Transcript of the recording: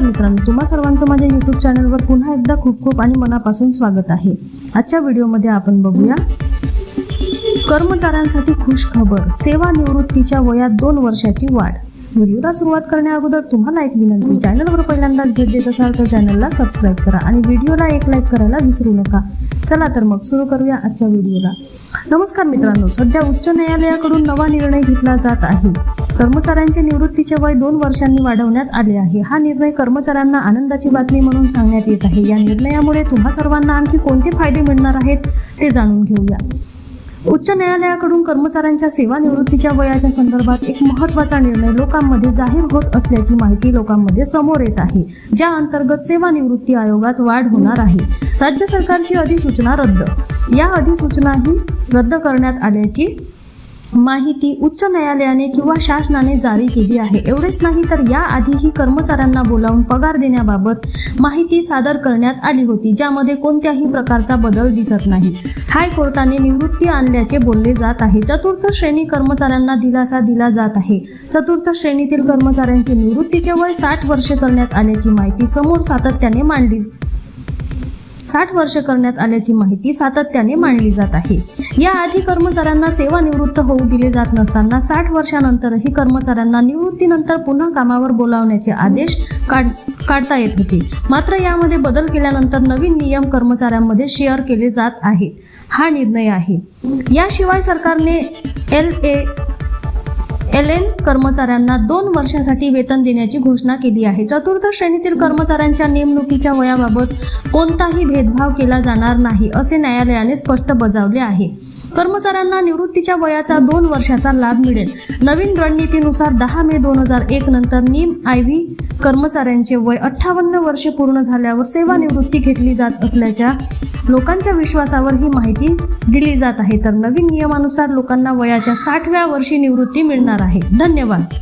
मित्रांनो तुम्हा सर्वांचं माझ्या यूट्यूब चॅनलवर पुन्हा एकदा खूप खूप आणि मनापासून स्वागत आहे. आजच्या व्हिडिओमध्ये आपण बघूया कर्मचाऱ्यांसाठी खुश खबर सेवा निवृत्तीच्या वयात दोन वर्षाची वाढ. व्हिडिओला सुरुवात करण्याअगोदर तुम्हाला एक विनंती चॅनलवर पहिल्यांदाच भेट देत असाल तर चॅनलला सबस्क्राईब करा आणि व्हिडिओला एक लाईक करायला विसरू नका. चला तर मग सुरू करूया आजच्या व्हिडिओला. नमस्कार मित्रांनो सध्या उच्च न्यायालयाकडून नवा निर्णय घेतला जात आहे. कर्मचाऱ्यांचे निवृत्तीचे वय दोन वर्षांनी वाढवण्यात आले आहे. हा निर्णय कर्मचाऱ्यांना आनंदाची बातमी म्हणून सांगण्यात येत आहे. या निर्णयामुळे तुम्हा सर्वांना आणखी कोणते फायदे मिळणार आहेत ते जाणून घेऊया. उच्च न्यायालयाकडून कर्मचाऱ्यांच्या सेवानिवृत्तीच्या वयाच्या संदर्भात एक महत्त्वाचा निर्णय लोकांमध्ये जाहीर होत असल्याची माहिती लोकांमध्ये समोर येत आहे ज्या अंतर्गत सेवानिवृत्ती आयोगात वाढ होणार आहे. राज्य सरकारची अधिसूचना रद्द. या अधिसूचनाही रद्द करण्यात आल्याची माहिती उच्च न्यायालयाने किंवा शासनाने जारी केली आहे. एवढेच नाही तर याआधीही कर्मचाऱ्यांना बोलावून पगार देण्याबाबत माहिती सादर करण्यात आली होती ज्यामध्ये कोणत्याही प्रकारचा बदल दिसत नाही. हायकोर्टाने निवृत्ती आणल्याचे बोलले जात आहे. चतुर्थ श्रेणी कर्मचाऱ्यांना दिलासा दिला जात आहे. चतुर्थ श्रेणीतील कर्मचाऱ्यांची निवृत्तीचे वय साठ वर्षे करण्यात आल्याची माहिती समोर सातत्याने मांडली साठ वर्ष करण्यात आल्याची माहिती सातत्याने मांडली जात आहे. याआधी कर्मचाऱ्यांना सेवानिवृत्त होऊ दिले जात नसताना साठ वर्षानंतरही कर्मचाऱ्यांना निवृत्तीनंतर पुन्हा कामावर बोलावण्याचे आदेश काढ काढता येत होते. मात्र यामध्ये बदल केल्यानंतर नवीन नियम कर्मचाऱ्यांमध्ये शेअर केले जात आहेत. हा निर्णय आहे. याशिवाय सरकारने एल ए एल एन कर्मचाऱ्यांना दोन वर्षासाठी वेतन देण्याची घोषणा केली आहे. चतुर्थ श्रेणीतील कर्मचाऱ्यांच्या नेमणुकीच्या वयाबाबत कोणताही भेदभाव केला जाणार नाही असे न्यायालयाने स्पष्ट बजावले आहे. कर्मचाऱ्यांना निवृत्तीच्या वयाचा दोन वर्षाचा लाभ मिळेल. नवीन रणनीतीनुसार दहा मे दोन हजार एक नंतर नीम आय व्ही कर्मचाऱ्यांचे वय अठ्ठावन्न वर्षे पूर्ण झाल्यावर सेवानिवृत्ती घेतली जात असल्याच्या लोकांच्या विश्वासावर ही माहिती दिली जात आहे. तर नवीन नियमानुसार लोकांना वयाच्या साठव्या वर्षी निवृत्ती मिळणार आहे. धन्यवाद.